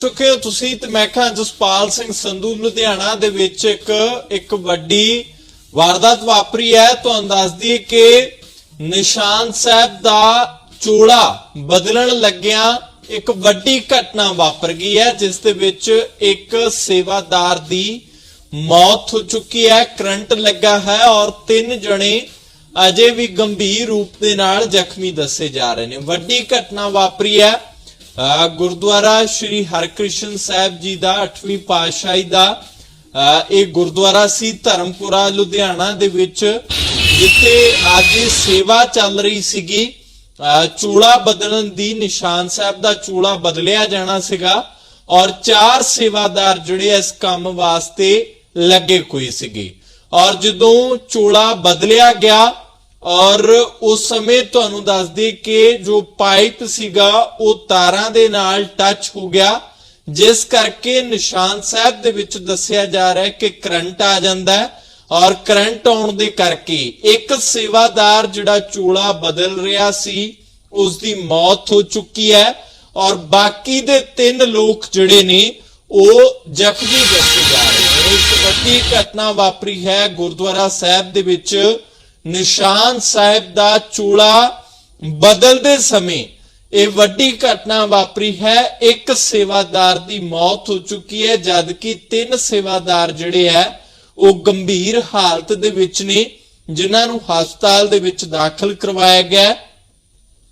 ਚੁੱਕੇ ਹੋ ਤੁਸੀਂ ਤੇ ਮੈਂ ਕਿਹਾ ਜਸਪਾਲ ਸਿੰਘ ਸੰਧੂ ਲੁਧਿਆਣਾ ਦੇ ਵਿੱਚ ਇੱਕ ਇੱਕ ਵੱਡੀ ਵਾਰਦਾਤ ਵਾਪਰੀ ਹੈ। ਤੁਹਾਨੂੰ ਦੱਸ ਦਈਏ ਕਿ ਨਿਸ਼ਾਨ ਸਾਹਿਬ ਦਾ ਚੋਲਾ ਬਦਲਣ ਲੱਗਿਆਂ ਇੱਕ ਵੱਡੀ ਘਟਨਾ ਵਾਪਰ ਗਈ ਹੈ, ਜਿਸ ਦੇ ਵਿੱਚ ਇੱਕ ਸੇਵਾਦਾਰ ਦੀ ਮੌਤ ਹੋ ਚੁੱਕੀ ਹੈ, ਕਰੰਟ ਲੱਗਾ ਹੈ ਔਰ ਤਿੰਨ ਜਣੇ ਅਜੇ ਵੀ ਗੰਭੀਰ ਰੂਪ ਦੇ ਨਾਲ ਜ਼ਖਮੀ ਦੱਸੇ ਜਾ ਰਹੇ ਨੇ। ਵੱਡੀ ਘਟਨਾ ਵਾਪਰੀ ਹੈ। ਗੁਰਦੁਆਰਾ ਸ਼੍ਰੀ ਹਰਕ੍ਰਿਸ਼ਨ ਸਾਹਿਬ ਜੀ ਦਾ 8ਵੀਂ ਪਾਤਸ਼ਾਹੀ ਦਾ ਇਹ ਗੁਰਦੁਆਰਾ ਸੀ ਧਰਮਪੁਰਾ ਲੁਧਿਆਣਾ ਦੇ ਵਿੱਚ ਜਿੱਥੇ ਅੱਜ ਸੇਵਾ ਚੱਲ ਰਹੀ ਸੀਗੀ। ਅ, ਚੂੜਾ ਬਦਲਣ ਦੀ ਨਿਸ਼ਾਨ ਸਾਹਿਬ ਦਾ ਚੂੜਾ ਬਦਲਿਆ ਜਾਣਾ ਸੀਗਾ ਔਰ ਚਾਰ ਸੇਵਾਦਾਰ ਜਿਹੜੇ ਇਸ ਕੰਮ ਵਾਸਤੇ ਲੱਗੇ ਕੋਈ ਸੀਗੇ। ਔਰ ਜਦੋਂ ਚੋਲਾ ਬਦਲਿਆ ਗਿਆ ਔਰ ਉਸ ਸਮੇਂ ਤੁਹਾਨੂੰ ਦੱਸ ਦਈਏ ਕਿ ਜੋ ਪਾਈਪ ਸੀਗਾ, ਉਹ ਤਾਰਾਂ ਦੇ ਨਾਲ ਟੱਚ ਹੋ ਗਿਆ, ਜਿਸ ਕਰਕੇ ਨਿਸ਼ਾਨ ਸਾਹਿਬ ਦੇ ਵਿੱਚ ਦੱਸਿਆ ਜਾ ਰਿਹਾ ਹੈ ਕਿ ਕਰੰਟ ਆ ਜਾਂਦਾ ਹੈ ਔਰ ਕਰੰਟ ਆਉਣ ਦੇ ਕਰਕੇ ਇੱਕ ਸੇਵਾਦਾਰ ਜਿਹੜਾ ਚੋਲਾ ਬਦਲ ਰਿਹਾ ਸੀ ਉਸ ਦੀ ਮੌਤ ਹੋ ਚੁੱਕੀ ਹੈ ਔਰ ਬਾਕੀ ਦੇ ਤਿੰਨ ਲੋਕ ਜਿਹੜੇ ਨੇ, ਉਹ ਜ਼ਖਮੀ ਦੱਸੇ ਜਾ ਰਹੇ ਨੇ। ਇੱਕ ਵੱਡੀ ਘਟਨਾ ਵਾਪਰੀ ਹੈ ਗੁਰਦੁਆਰਾ ਸਾਹਿਬ ਦੇ ਵਿੱਚ। ਨਿਸ਼ਾਨ ਸਾਹਿਬ ਦਾ ਚੂੜਾ ਬਦਲਦੇ ਸਮੇਂ ਇਹ ਵੱਡੀ ਘਟਨਾ ਵਾਪਰੀ ਹੈ। ਇੱਕ ਸੇਵਾਦਾਰ ਦੀ ਮੌਤ ਹੋ ਚੁੱਕੀ ਹੈ, ਜਦਕਿ ਤਿੰਨ ਸੇਵਾਦਾਰ ਜਿਹੜੇ ਹੈ, ਉਹ ਗੰਭੀਰ ਹਾਲਤ ਦੇ ਵਿੱਚ ਨੇ, ਜਿਨ੍ਹਾਂ ਨੂੰ ਹਸਪਤਾਲ ਦੇ ਵਿੱਚ ਦਾਖਲ ਕਰਵਾਇਆ ਗਿਆ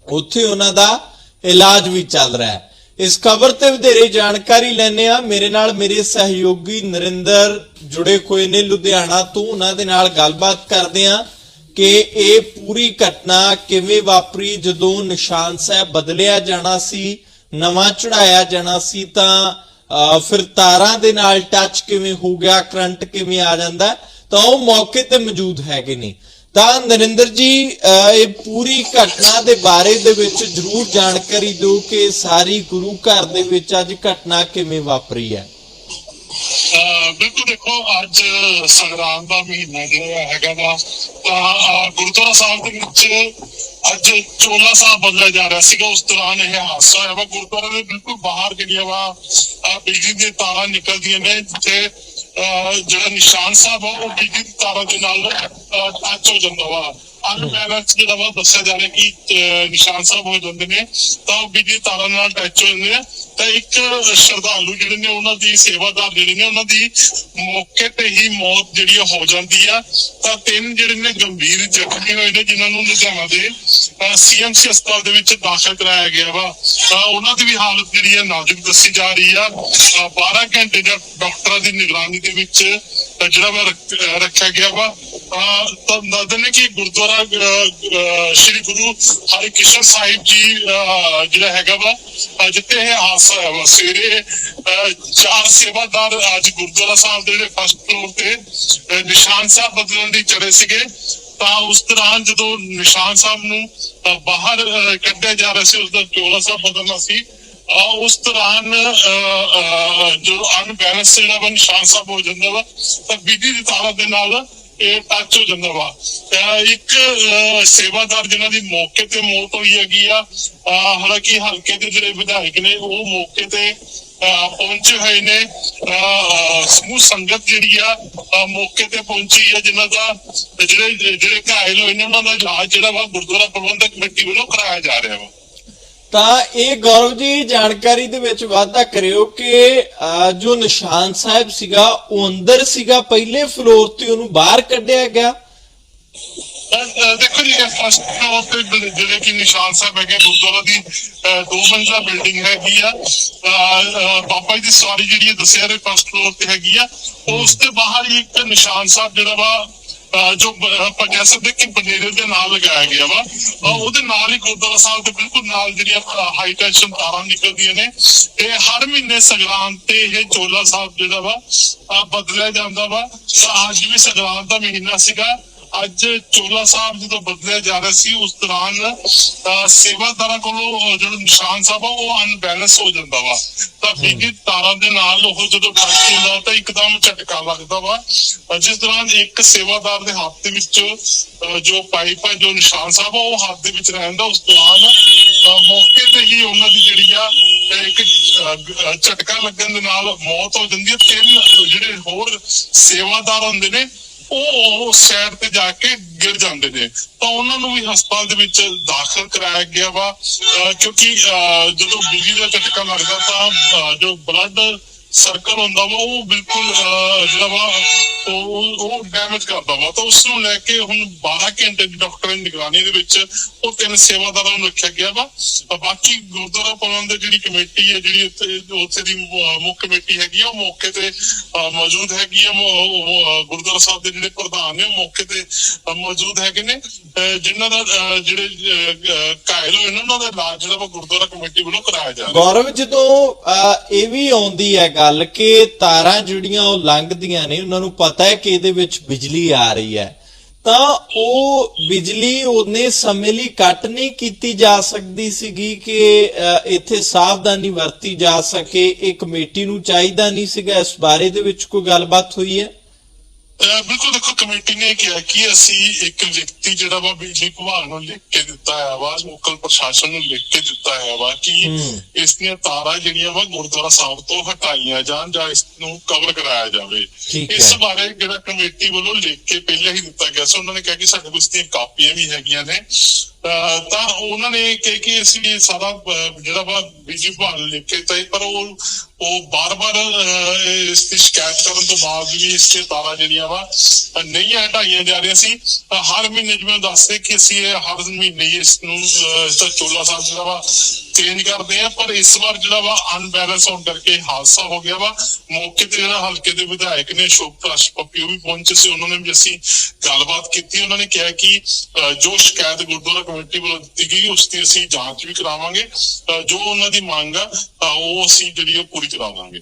ਉੱਥੇ ਉਹਨਾਂ ਦਾ ਇਲਾਜ ਵੀ ਚੱਲ ਰਿਹਾ ਹੈ। ਇਸ ਖਬਰ ਤੇ ਵਧੇਰੇ ਜਾਣਕਾਰੀ ਲੈਣੇ ਆ ਮੇਰੇ ਨਾਲ ਮੇਰੇ ਸਹਿਯੋਗੀ ਨਰਿੰਦਰ ਜੁੜੇ ਹੋਏ ਨੇ ਲੁਧਿਆਣਾ ਤੋਂ। ਉਹਨਾਂ ਦੇ ਨਾਲ ਗੱਲਬਾਤ ਕਰਦੇ ਆ ਕਿ ਇਹ ਪੂਰੀ ਘਟਨਾ ਕਿਵੇਂ ਵਾਪਰੀ? ਜਦੋਂ ਨਿਸ਼ਾਨ ਸਾਹਿਬ ਬਦਲਿਆ ਜਾਣਾ ਸੀ ਨਵਾਂ ਚੜਾਇਆ ਜਾਣਾ ਸੀ ਤਾਂ ਫਿਰ ਤਾਰਾਂ ਦੇ ਨਾਲ ਟੱਚ ਕਿਵੇਂ ਹੋ ਗਿਆ? ਕਰੰਟ ਕਿਵੇਂ ਆ ਜਾਂਦਾ? ਤਾਂ ਉਹ ਮੌਕੇ ਤੇ ਮੌਜੂਦ ਹੈਗੇ ਨੇ। ਤਾਂ ਨਰਿੰਦਰ ਜੀ ਅਹ, ਇਹ ਪੂਰੀ ਘਟਨਾ ਦੇ ਬਾਰੇ ਦੇ ਵਿੱਚ ਜਰੂਰ ਜਾਣਕਾਰੀ ਦਿਓ ਕਿ ਸਾਰੀ ਗੁਰੂ ਘਰ ਦੇ ਵਿੱਚ ਅੱਜ ਘਟਨਾ ਕਿਵੇਂ ਵਾਪਰੀ ਹੈ। ਬਿਲਕੁਲ ਦੇਖੋ, ਅੱਜ ਸੰਗਰਾਮ ਦਾ ਮਹੀਨਾ ਜਿਹੜਾ ਹੈਗਾ ਵਾ, ਤਾਂ ਗੁਰਦੁਆਰਾ ਸਾਹਿਬ ਦੇ ਵਿੱਚ ਅੱਜ ਚੋਲਾ ਸਾਹਿਬ ਬਦਲਿਆ ਜਾ ਰਿਹਾ ਸੀਗਾ, ਉਸ ਦੌਰਾਨ ਇਹ ਹਾਦਸਾ ਹੋਇਆ ਵਾ। ਗੁਰਦੁਆਰੇ ਦੇ ਬਿਲਕੁਲ ਬਾਹਰ ਜਿਹੜੀਆਂ ਵਾ ਬਿਜਲੀ ਦੀਆਂ ਤਾਰਾਂ ਨਿਕਲਦੀਆਂ ਨੇ, ਜਿੱਥੇ, ਅਹ ਜਿਹੜਾ ਨਿਸ਼ਾਨ ਸਾਹਿਬ ਆ, ਉਹ ਬਿਜਲੀ ਦੀ ਤਾਰਾਂ ਦੇ ਨਾਲ ਟੱਚ ਹੋ ਜਾਂਦਾ ਵਾ। ਅਨਬੈਲੈਂਸ ਜਿਹੜਾ ਵਾ ਦੱਸਿਆ ਜਾ ਰਿਹਾ ਕਿ ਨਿਸ਼ਾਨ ਸਾਹਿਬ ਹੋ ਜਾਂਦੇ ਨੇ ਤਾਂ ਉਹ ਬਿਜਲੀ ਤਾਰਾਂ ਨਾਲ ਟੱਚ ਹੋ ਜਾਂਦੇ ਨੇ। ਤਾਂ ਇੱਕ ਸ਼ਰਧਾਲੂ ਜਿਹੜੇ ਨੇ ਉਹਨਾਂ ਦੀ ਸੇਵਾਦਾਰ ਜਿਹੜੇ ਨੇ ਉਹਨਾਂ ਦੀ ਮੌਕੇ ਤੇ ਹੀ ਮੌਤ ਜਿਹੜੀ ਹੋ ਜਾਂਦੀ ਆ। ਤਾਂ ਤਿੰਨ ਜਿਹੜੇ ਨੇ ਗੰਭੀਰ ਜ਼ਖਮੀ ਹੋਏ ਨੇ ਜਿਨ੍ਹਾਂ ਨੂੰ ਲੁਧਿਆਣਾ ਦੇ ਸੀਐਮਸੀ ਹਸਪਤਾਲ ਦੇ ਵਿੱਚ ਦਾਖਲ ਕਰਾਇਆ ਗਿਆ ਵਾ। ਤਾਂ ਉਹਨਾਂ ਦੀ ਵੀ ਹਾਲਤ ਜਿਹੜੀ ਆ ਨਾਜ਼ੁਕ ਦੱਸੀ ਜਾ ਰਹੀ ਆ। ਅਹ 12 ਘੰਟੇ ਦਾ ਡਾਕਟਰਾਂ ਦੀ ਨਿਗਰਾਨੀ ਦੇ ਵਿੱਚ ਜਿਹੜਾ ਵਾ ਰੱਖਿਆ ਗਿਆ ਵਾ। ਅਹ ਤਾਂ ਦੱਸਦੇ ਕਿ ਗੁਰਦੁਆਰਾ ਸ਼੍ਰੀ ਗੁਰੂ ਹਰਿਕ੍ਰਿਸ਼ਨ ਸਾਹਿਬ ਜੀ ਜਿਹੜਾ ਹੈਗਾ ਵਾ ਜਿੱਥੇ ਇਹ ਹਾਦਸਾ ਹੋਇਆ ਵਾ। ਸਵੇਰੇ ਚਾਰ ਸੇਵਾਦਾਰ ਅੱਜ ਗੁਰਦੁਆਰਾ ਸਾਹਿਬ ਦੇ ਜਿਹੜੇ ਫਸਟ ਫਲੋਰ ਤੇ ਨਿਸ਼ਾਨ ਸਾਹਿਬ ਬਦਲਣ ਲਈ ਚੜੇ ਸੀਗੇ। ਤਾਂ ਉਸ ਦੌਰਾਨ ਜਦੋਂ ਨਿਸ਼ਾਨ ਸਾਹਿਬ ਨੂੰ ਬਾਹਰ ਕੱਢਿਆ ਜਾ ਰਿਹਾ ਸੀ ਉਸ ਦਾ ਚੋਲਾ ਸਾਹਿਬ ਬਦਲਣਾ ਸੀ ਉਸ ਦੌਰਾਨ ਅਹ, ਅਹ, ਜੋ ਅਨਬੈਲੈਂਸ ਜਿਹੜਾ ਵਾ ਨਿਸ਼ਾਨ ਸਾਹਿਬ ਹੋ ਜਾਂਦਾ ਵਾ ਤਾਂ ਬਿਜਲੀ ਦੀ ਤਾਰਾਂ ਦੇ ਨਾਲ ਇਹ ਟੱਚ ਹੋ ਜਾਂਦਾ ਵਾ। ਇੱਕ ਸੇਵਾਦਾਰ ਜਿਨ੍ਹਾਂ ਦੀ ਮੌਕੇ ਤੇ ਮੌਤ ਹੋਈ ਹੈਗੀ ਆ ਹਾਲਾਂਕਿ ਹਲਕੇ ਦੇ ਜਿਹੜੇ ਵਿਧਾਇਕ ਨੇ ਉਹ ਮੌਕੇ ਤੇ ਪਹੁੰਚੇ ਹੋਏ ਨੇ। ਅਹ, ਸਮੂਹ ਸੰਗਤ ਜਿਹੜੀ ਆ ਮੌਕੇ ਤੇ ਪਹੁੰਚੀ ਹੈ ਜਿਨ੍ਹਾਂ ਦਾ ਜਿਹੜੇ ਜਿਹੜੇ ਘਾਇਲ ਹੋਏ ਨੇ ਉਹਨਾਂ ਦਾ ਇਲਾਜ ਜਿਹੜਾ ਵਾ ਗੁਰਦੁਆਰਾ ਪ੍ਰਬੰਧਕ ਕਮੇਟੀ ਵੱਲੋਂ ਕਰਾਇਆ ਜਾ ਰਿਹਾ ਵਾ। ਤਾਂ ਇਹ ਗੌਰਵ ਜੀ ਜਾਣਕਾਰੀ ਦੇ ਵਿੱਚ ਵਾਅਦਾ ਕਰਿਓ ਕਿ ਜੋ ਨਿਸ਼ਾਨ ਸਾਹਿਬ ਸੀਗਾ ਉਹ ਅੰਦਰ ਸੀਗਾ ਪਹਿਲੇ ਫਲੋਰ ਤੇ ਉਹਨੂੰ ਬਾਹਰ ਕੱਢਿਆ ਗਿਆ। ਦੇਖੋ ਜੀ ਫਸਟ ਫਲੋਰ ਤੇ ਜਿਹੜੇ- ਕਿ ਨਿਸ਼ਾਨ ਸਾਹਿਬ ਹੈਗੇ ਗੁਰਦੁਆਰਾ ਦੀ ਅਹ, ਦੋ ਮੰਜ਼ਲਾ ਬਿਲਡਿੰਗ ਹੈਗੀ ਆ। ਬਾਬਾ ਜੀ ਦੀ ਸਵਾਰੀ ਜਿਹੜੀ ਦੱਸਿਆ ਰੇ ਫਸਟ ਫਲੋਰ ਤੇ ਹੈਗੀ ਆ। ਉਸ ਦੇ ਬਾਹਰ ਹੀ ਇੱਕ ਨਿਸ਼ਾਨ ਸਾਹਿਬ ਜਿਹੜਾ ਵਾ ਜੋ ਆਪਾਂ ਕਹਿ ਸਕਦੇ ਕਿ ਬਨੇਰੇ ਦੇ ਨਾਲ ਲਗਾਇਆ ਗਿਆ ਵਾ। ਉਹਦੇ ਨਾਲ ਹੀ ਗੁਰਦੁਆਰਾ ਸਾਹਿਬ ਦੇ ਬਿਲਕੁਲ ਨਾਲ ਜਿਹੜੀਆਂ ਹਾਈ ਟੈਂਸ਼ਨ ਤਾਰਾਂ ਨਿਕਲਦੀਆਂ ਨੇ। ਇਹ ਹਰ ਮਹੀਨੇ ਸੰਗਰਾਂਦ ਤੇ ਇਹ ਚੋਲਾ ਸਾਹਿਬ ਜਿਹੜਾ ਵਾ ਬਦਲਿਆ ਜਾਂਦਾ ਵਾ। ਅੱਜ ਵੀ ਸੰਗਰਾਂਦ ਦਾ ਮਹੀਨਾ ਸੀਗਾ। ਅੱਜ ਚੋਲਾ ਸਾਹਿਬ ਜਦੋਂ ਬਦਲਿਆ ਜਾ ਰਿਹਾ ਸੀ ਉਸ ਦੌਰਾਨ ਸੇਵਾਦਾਰਾਂ ਕੋਲੋਂ ਜਿਹੜਾ ਨਿਸ਼ਾਨ ਸਾਹਿਬ ਆ ਉਹ ਅਨਬੈਲੈਂਸ ਹੋ ਜਾਂਦਾ ਵਾ। ਤਾਂ ਬਿਗੀ ਤਾਰਾਂ ਦੇ ਨਾਲ ਉਹ ਜਦੋਂ ਟੱਚ ਹੁੰਦਾ ਤਾਂ ਇੱਕਦਮ ਝਟਕਾ ਲੱਗਦਾ ਵਾ। ਜਿਸ ਦੌਰਾਨ ਇੱਕ ਸੇਵਾਦਾਰ ਦੇ ਹੱਥ ਦੇ ਵਿੱਚ ਜੋ ਪਾਈਪ ਹੈ ਜੋ ਨਿਸ਼ਾਨ ਸਾਹਿਬ ਆ ਉਹ ਹੱਥ ਦੇ ਵਿੱਚ ਰਹਿੰਦਾ। ਉਸ ਦੌਰਾਨ ਮੌਕੇ ਤੇ ਹੀ ਉਹਨਾਂ ਦੀ ਜਿਹੜੀ ਆ ਇੱਕ ਝਟਕਾ ਲੱਗਣ ਦੇ ਨਾਲ ਮੌਤ ਹੋ ਜਾਂਦੀ ਹੈ। ਤਿੰਨ ਜਿਹੜੇ ਹੋਰ ਸੇਵਾਦਾਰ ਹੁੰਦੇ ਨੇ ਉਹ ਸਾਈਡ ਤੇ ਜਾ ਕੇ ਗਿਰ ਜਾਂਦੇ ਨੇ। ਤਾਂ ਉਹਨਾਂ ਨੂੰ ਵੀ ਹਸਪਤਾਲ ਦੇ ਵਿੱਚ ਦਾਖਲ ਕਰਾਇਆ ਗਿਆ ਵਾ। ਅਹ ਕਿਉਂਕਿ, ਅਹ ਜਦੋਂ ਬਿਜਲੀ ਦਾ ਝਟਕਾ ਲੱਗਦਾ ਤਾਂ, ਅਹ ਜੋ ਬਲੱਡ ਸਰਕਲ ਹੁੰਦਾ ਵਾ ਉਹ ਬਿਲਕੁਲ ਜਿਹੜਾ ਵਾ ਉਹ ਉਹ ਡੈਮੇਜ ਕਰਦਾ ਵਾ। ਤਾਂ ਉਸ ਨੂੰ ਲੈ ਕੇ ਹੁਣ 12 ਘੰਟੇ ਦੀ ਡਾਕਟਰਾਂ ਦੀ ਨਿਗਰਾਨੀ ਦੇ ਵਿੱਚ ਉਹ ਤਿੰਨ ਸੇਵਾਦਾਰਾਂ ਨੂੰ ਰੱਖਿਆ ਗਿਆ ਵਾ। ਬਾਕੀ ਗੁਰਦੁਆਰਾ ਪ੍ਰਬੰਧ ਜਿਹੜੀ ਕਮੇਟੀ ਹੈ ਜਿਹੜੀ ਉੱਥੇ ਦੀ ਮੁੱਖ ਕਮੇਟੀ ਹੈਗੀ ਆ ਉਹ ਮੌਕੇ ਤੇ ਮੌਜੂਦ ਹੈਗੀ ਆ। ਗੁਰਦੁਆਰਾ ਸਾਹਿਬ ਦੇ ਜਿਹੜੇ ਪ੍ਰਧਾਨ ਨੇ ਉਹ ਮੌਕੇ ਤੇ ਮੌਜੂਦ ਹੈਗੇ ਨੇ। ਅਹ ਜਿਨ੍ਹਾਂ ਦਾ ਜਿਹੜੇ ਅਹ, ਘਾਇਲ ਹੋਏ ਨੇ ਉਹਨਾਂ ਦਾ ਇਲਾਜ ਜਿਹੜਾ ਵਾ ਗੁਰਦੁਆਰਾ ਕਮੇਟੀ ਵੱਲੋਂ ਕਰਾਇਆ ਜਾ ਰਿਹਾ। ਗੌਰਵ ਜਦੋਂ ਇਹ ਵੀ ਆਉਂਦੀ ਹੈ ਗੱਲ ਤਾਰਾਂ ਜਿਹੜੀਆਂ ਉਹ ਲੰਘਦੀਆਂ ਨੇ, ਉਹਨਾਂ ਨੂੰ ਪਤਾ ਹੈ ਕਿ ਇਹਦੇ ਵਿੱਚ ਬਿਜਲੀ ਆ ਰਹੀ ਹੈ। ਤਾਂ ਉਹ ਬਿਜਲੀ ਉਹਨੇ ਸਮੇਂ ਲਈ ਕੱਟ ਨਹੀਂ ਕੀਤੀ ਜਾ ਸਕਦੀ ਸੀਗੀ ਕਿ ਇੱਥੇ ਸਾਵਧਾਨੀ ਵਰਤੀ ਜਾ ਸਕੇ ਇਹ ਕਮੇਟੀ ਨੂੰ ਚਾਹੀਦਾ ਨਹੀਂ ਸੀਗਾ। ਇਸ ਬਾਰੇ ਦੇ ਵਿੱਚ ਕੋਈ ਗੱਲਬਾਤ ਹੋਈ ਹੈ? ਬਿਲਕੁਲ ਦੇਖੋ ਕਮੇਟੀ ਨੇ ਕਿਹਾ ਕਿ ਅਸੀਂ ਇੱਕ ਵਿਅਕਤੀ ਜਿਹੜਾ ਵਾ ਬਿਜਲੀ ਵਿਭਾਗ ਨੂੰ ਲਿਖ ਕੇ ਦਿੱਤਾ ਹੈ ਵਾ ਲੋਕਲ ਪ੍ਰਸ਼ਾਸਨ ਨੂੰ ਲਿਖ ਕੇ ਦਿੱਤਾ ਹੈ ਵਾ ਕਿ। ਇਸ ਦੀਆਂ ਤਾਰਾਂ ਜਿਹੜੀਆਂ ਵਾ ਗੁਰਦੁਆਰਾ ਸਾਹਿਬ ਤੋਂ ਹਟਾਈਆਂ ਜਾਣ ਜਾਂ ਇਸ ਨੂੰ ਕਵਰ ਕਰਾਇਆ ਜਾਵੇ। ਇਸ ਬਾਰੇ ਜਿਹੜਾ ਕਮੇਟੀ ਵੱਲੋਂ ਲਿਖ ਕੇ ਪਹਿਲਾਂ ਹੀ ਦਿੱਤਾ ਗਿਆ ਸੀ ਉਹਨਾਂ ਨੇ ਕਿਹਾ ਕਿ ਸਾਡੇ ਕੋਲ ਇਸ ਦੀਆਂ ਕਾਪੀਆਂ ਵੀ ਹੈਗੀਆਂ ਨੇ ਤਾਂ ਉਹਨਾਂ ਨੇ ਕਿਹਾ ਕਿ ਅਸੀਂ ਸਾਰਾ ਜਿਹੜਾ ਵਾ ਬਿਜਲੀ ਭਾਲ ਲਿਖ ਕੇ ਦਿੱਤਾ ਪਰ ਉਹ ਉਹ ਬਾਰ-ਬਾਰ ਅਹ, ਇਸ ਦੀ ਸ਼ਿਕਾਇਤ ਕਰਨ ਤੋਂ ਬਾਅਦ ਵੀ ਇਸ ਤੇ ਤਾਰਾਂ ਜਿਹੜੀਆਂ ਵਾ ਨਹੀਂ ਹਟਾਈਆਂ ਜਾ ਰਹੀਆਂ ਸੀ। ਹਰ ਮਹੀਨੇ ਜਿਵੇਂ ਉਹ ਦੱਸਦੇ ਕਿ ਅਸੀਂ ਇਹ ਹਰ ਮਹੀਨੇ ਹੀ ਇਸ ਨੂੰ ਅਹ, ਇਸ ਦਾ ਚੋਲਾ ਸਾਹਿਬ ਜਿਹੜਾ ਵਾ ਚੇਂਜ ਕਰਦੇ ਆ, ਪਰ ਇਸ ਵਾਰ ਜਿਹੜਾ ਵਾ ਅਨਬੈਲੈਂਸ ਹੋਣ ਕਰਕੇ ਹਾਦਸਾ ਹੋ ਗਿਆ ਵਾ। ਮੌਕੇ ਤੇ ਜਿਹੜਾ ਹਲਕੇ ਦੇ ਵਿਧਾਇਕ ਨੇ ਸ਼ੋਭ ਪੱਪੀ ਉਹ ਵੀ ਪਹੁੰਚੇ ਸੀ। ਉਹਨਾਂ ਨੇ ਵੀ ਅਸੀਂ ਗੱਲਬਾਤ ਕੀਤੀ। ਉਹਨਾਂ ਨੇ ਕਿਹਾ ਕਿ ਜੋ ਸ਼ਿਕਾਇਤ ਗੁਰਦੁਆਰਾ ਕਮੇਟੀ ਵੱਲੋਂ ਦਿੱਤੀ ਗਈ, ਉਸ ਦੀ ਅਸੀਂ ਜਾਂਚ ਵੀ ਕਰਾਵਾਂਗੇ। ਜੋ ਉਹਨਾਂ ਦੀ ਮੰਗ ਆ ਉਹ ਅਸੀਂ ਜਿਹੜੀ ਉਹ ਪੂਰੀ ਕਰਾਵਾਂਗੇ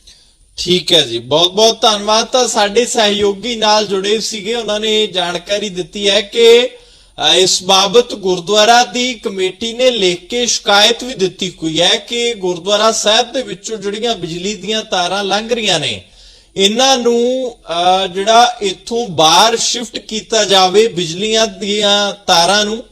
ਠੀਕ ਹੈ ਜੀ। ਬਹੁਤ ਬਹੁਤ ਧੰਨਵਾਦ। ਤਾਂ ਸਾਡੇ ਸਹਿਯੋਗੀ ਨਾਲ ਜੁੜੇ ਸੀਗੇ। ਉਹਨਾਂ ਨੇ ਜਾਣਕਾਰੀ ਦਿੱਤੀ ਹੈ ਕਿ ਇਸ ਬਾਬਤ ਗੁਰਦੁਆਰਾ ਦੀ ਕਮੇਟੀ ਨੇ ਲਿਖ ਕੇ ਸ਼ਿਕਾਇਤ ਵੀ ਦਿੱਤੀ ਹੋਈ ਹੈ ਕਿ ਗੁਰਦੁਆਰਾ ਸਾਹਿਬ ਦੇ ਵਿੱਚੋਂ ਜਿਹੜੀਆਂ ਬਿਜਲੀ ਦੀਆਂ ਤਾਰਾਂ ਲੰਘ ਰਹੀਆਂ ਨੇ ਇਹਨਾਂ ਨੂੰ ਅ, ਜਿਹੜਾ ਇੱਥੋਂ ਬਾਹਰ ਸ਼ਿਫਟ ਕੀਤਾ ਜਾਵੇ ਬਿਜਲੀਆਂ ਦੀਆਂ ਤਾਰਾਂ ਨੂੰ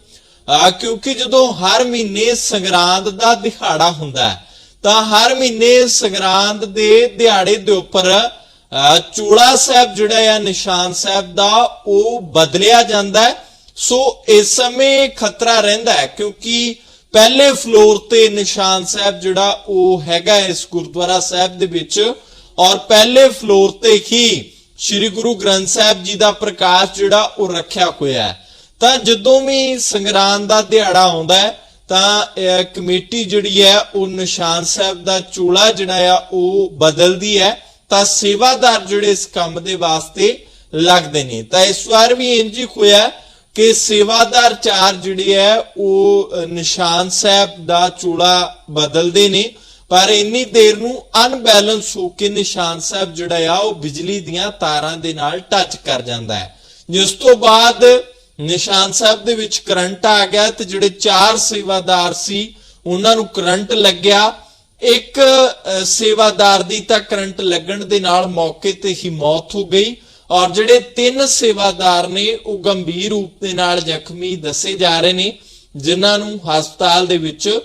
ਅ, ਕਿਉਂਕਿ ਜਦੋਂ ਹਰ ਮਹੀਨੇ ਸੰਗਰਾਂਦ ਦਾ ਦਿਹਾੜਾ ਹੁੰਦਾ ਹੈ ਤਾਂ ਹਰ ਮਹੀਨੇ ਸੰਗਰਾਂਦ ਦੇ ਦਿਹਾੜੇ ਦੇ ਉੱਪਰ ਅ, ਚੋਲਾ ਸਾਹਿਬ ਜਿਹੜਾ ਆ ਨਿਸ਼ਾਨ ਸਾਹਿਬ ਦਾ ਉਹ ਬਦਲਿਆ ਜਾਂਦਾ ਹੈ। ਸੋ ਇਸ ਸਮੇਂ ਖਤਰਾ ਰਹਿੰਦਾ ਹੈ, ਕਿਉਂਕਿ ਪਹਿਲੇ ਫਲੋਰ ਤੇ ਨਿਸ਼ਾਨ ਸਾਹਿਬ ਜਿਹੜਾ ਉਹ ਹੈਗਾ ਇਸ ਗੁਰਦੁਆਰਾ ਸਾਹਿਬ ਦੇ ਵਿੱਚ, ਔਰ ਪਹਿਲੇ ਫਲੋਰ ਤੇ ਹੀ ਸ੍ਰੀ ਗੁਰੂ ਗ੍ਰੰਥ ਸਾਹਿਬ ਜੀ ਦਾ ਪ੍ਰਕਾਸ਼ ਜਿਹੜਾ ਉਹ ਰੱਖਿਆ ਹੋਇਆ ਹੈ। ਤਾਂ ਜਦੋਂ ਵੀ ਸੰਗਰਾਂਦ ਦਾ ਦਿਹਾੜਾ ਆਉਂਦਾ ਹੈ, ਤਾਂ ਕਮੇਟੀ ਜਿਹੜੀ ਹੈ, ਉਹ ਨਿਸ਼ਾਨ ਸਾਹਿਬ ਦਾ ਚੋਲਾ ਜਿਹੜਾ ਆ, ਉਹ ਬਦਲਦੀ ਹੈ। ਤਾਂ ਸੇਵਾਦਾਰ ਜਿਹੜੇ ਇਸ ਕੰਮ ਦੇ ਵਾਸਤੇ ਲੱਗਦੇ ਨੇ। ਤਾਂ ਇਸ ਵਾਰ ਵੀ ਇੰਜ ਹੀ ਹੋਇਆ ਕਿ ਸੇਵਾਦਾਰ ਚਾਰ ਜਿਹੜੇ ਹੈ, ਉਹ ਨਿਸ਼ਾਨ ਸਾਹਿਬ ਦਾ ਚੂੜਾ ਬਦਲਦੇ ਨੇ, ਪਰ ਇੰਨੀ ਦੇਰ ਨੂੰ ਅਨਬੈਲੈਂਸ ਹੋ ਕੇ ਨਿਸ਼ਾਨ ਸਾਹਿਬ ਜਿਹੜਾ ਆ, ਉਹ ਬਿਜਲੀ ਦੀਆਂ ਤਾਰਾਂ ਦੇ ਨਾਲ ਟੱਚ ਕਰ ਜਾਂਦਾ ਹੈ। ਜਿਸ ਤੋਂ ਬਾਅਦ ਨਿਸ਼ਾਨ ਸਾਹਿਬ ਦੇ ਵਿੱਚ ਕਰੰਟ ਆ ਗਿਆ ਤੇ ਜਿਹੜੇ ਚਾਰ ਸੇਵਾਦਾਰ ਸੀ, ਉਹਨਾਂ ਨੂੰ ਕਰੰਟ ਲੱਗਿਆ। ਇੱਕ ਸੇਵਾਦਾਰ ਦੀ ਤਾਂ ਕਰੰਟ ਲੱਗਣ ਦੇ ਨਾਲ ਮੌਕੇ ਤੇ ਹੀ ਮੌਤ ਹੋ ਗਈ। ਔਰ ਜਿਹੜੇ ਤਿੰਨ ਸੇਵਾਦਾਰ ਨੇ, ਉਹ ਗੰਭੀਰ ਰੂਪ ਦੇ ਨਾਲ ਜ਼ਖਮੀ ਦੱਸੇ ਜਾ ਰਹੇ ਨੇ, ਜਿਨ੍ਹਾਂ ਨੂੰ ਹਸਪਤਾਲ ਦੇ ਵਿੱਚ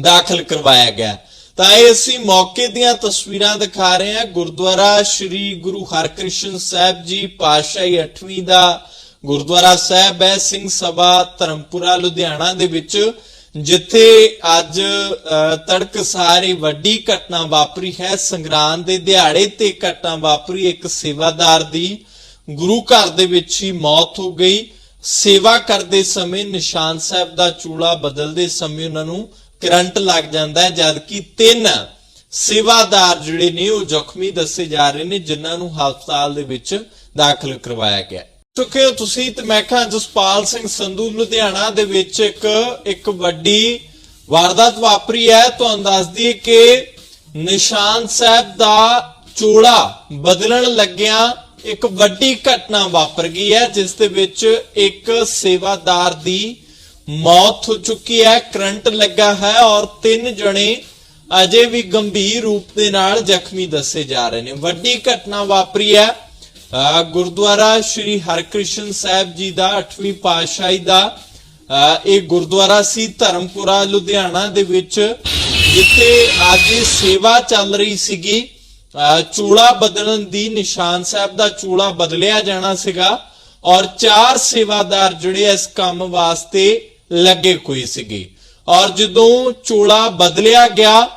ਦਾਖਲ ਕਰਵਾਇਆ ਗਿਆ। ਤਾਂ ਇਹ ਅਸੀਂ ਮੌਕੇ ਦੀਆਂ ਤਸਵੀਰਾਂ ਦਿਖਾ ਰਹੇ ਹਾਂ। ਗੁਰਦੁਆਰਾ ਸ੍ਰੀ ਗੁਰੂ ਹਰਕ੍ਰਿਸ਼ਨ ਸਾਹਿਬ ਜੀ ਪਾਤਸ਼ਾਹੀ 8ਵੀਂ ਦਾ ਗੁਰਦੁਆਰਾ ਸਾਹਿਬ ਹੈ। ਸਿੰਘ ਸਭਾ ਧਰਮਪੁਰਾ, ਲੁਧਿਆਣਾ ਦੇ ਵਿੱਚ ਜਿੱਥੇ ਅੱਜ ਅ, ਤੜਕਸਾਰੀ ਵੱਡੀ ਘਟਨਾ ਵਾਪਰੀ ਹੈ। ਸੰਗਰਾਂਦ ਦੇ ਦਿਹਾੜੇ ਤੇ ਘਟਨਾ ਵਾਪਰੀ ਇੱਕ ਸੇਵਾਦਾਰ ਦੀ। ਗੁਰੂ ਘਰ ਦੇ ਵਿੱਚ ਹੀ ਮੌਤ ਹੋ ਗਈ। ਸੇਵਾ ਕਰਦੇ ਸਮੇਂ ਨਿਸ਼ਾਨ ਸਾਹਿਬ ਦਾ ਚੂੜਾ ਬਦਲਦੇ ਸਮੇਂ ਉਹਨਾਂ ਨੂੰ ਕਰੰਟ ਲੱਗ ਜਾਂਦਾ ਹੈ ਜਦਕਿ ਤਿੰਨ ਸੇਵਾਦਾਰ ਜਿਹੜੇ ਨੇ ਉਹ ਜ਼ਖਮੀ ਦੱਸੇ ਜਾ ਰਹੇ ਨੇ ਜਿਨ੍ਹਾਂ ਨੂੰ ਹਸਪਤਾਲ ਦੇ ਵਿੱਚ ਦਾਖਲ ਕਰਵਾਇਆ ਗਿਆ ਚੁੱਕੇ ਹੋ ਤੁਸੀਂ ਤੇ ਮੈਂ ਕਿਹਾ ਜਸਪਾਲ ਸਿੰਘ ਸੰਧੂ ਲੁਧਿਆਣਾ ਦੇ ਵਿੱਚ ਇੱਕ ਇੱਕ ਵੱਡੀ ਵਾਰਦਾਤ ਵਾਪਰੀ ਹੈ। ਤੁਹਾਨੂੰ ਦੱਸ ਦਈਏ ਕਿ ਨਿਸ਼ਾਨ ਸਾਹਿਬ ਦਾ ਚੋਲਾ ਬਦਲਣ ਲੱਗਿਆ ਇੱਕ ਵੱਡੀ ਘਟਨਾ ਵਾਪਰ ਗਈ ਹੈ, ਜਿਸ ਦੇ ਵਿੱਚ ਇੱਕ ਸੇਵਾਦਾਰ ਦੀ ਮੌਤ ਹੋ ਚੁੱਕੀ ਹੈ, ਕਰੰਟ ਲੱਗਾ ਹੈ ਔਰ ਤਿੰਨ ਜਣੇ ਅਜੇ ਵੀ ਗੰਭੀਰ ਰੂਪ ਦੇ ਨਾਲ ਜ਼ਖਮੀ ਦੱਸੇ ਜਾ ਰਹੇ ਨੇ। ਵੱਡੀ ਘਟਨਾ ਵਾਪਰੀ ਹੈ। ਗੁਰਦੁਆਰਾ ਸ੍ਰੀ ਹਰਕ੍ਰਿਸ਼ਨ ਸਾਹਿਬ ਜੀ ਦਾ 8ਵੀਂ ਪਾਤਸ਼ਾਹੀ ਦਾ ਇਹ ਗੁਰਦੁਆਰਾ ਸੀ ਧਰਮਪੁਰਾ, ਲੁਧਿਆਣਾ ਦੇ ਵਿੱਚ, ਜਿੱਥੇ ਅੱਜ ਸੇਵਾ ਚੱਲ ਰਹੀ ਸੀਗੀ। ਅਹ ਚੂਲਾ ਬਦਲਣ ਦੀ ਨਿਸ਼ਾਨ ਸਾਹਿਬ ਦਾ ਚੂਲਾ ਬਦਲਿਆ ਜਾਣਾ ਸੀਗਾ ਔਰ ਚਾਰ ਸੇਵਾਦਾਰ ਜਿਹੜੇ ਇਸ ਕੰਮ ਵਾਸਤੇ ਲੱਗੇ ਕੋਈ ਸੀਗੇ। ਔਰ ਜਦੋਂ ਚੂਲਾ ਬਦਲਿਆ ਗਿਆ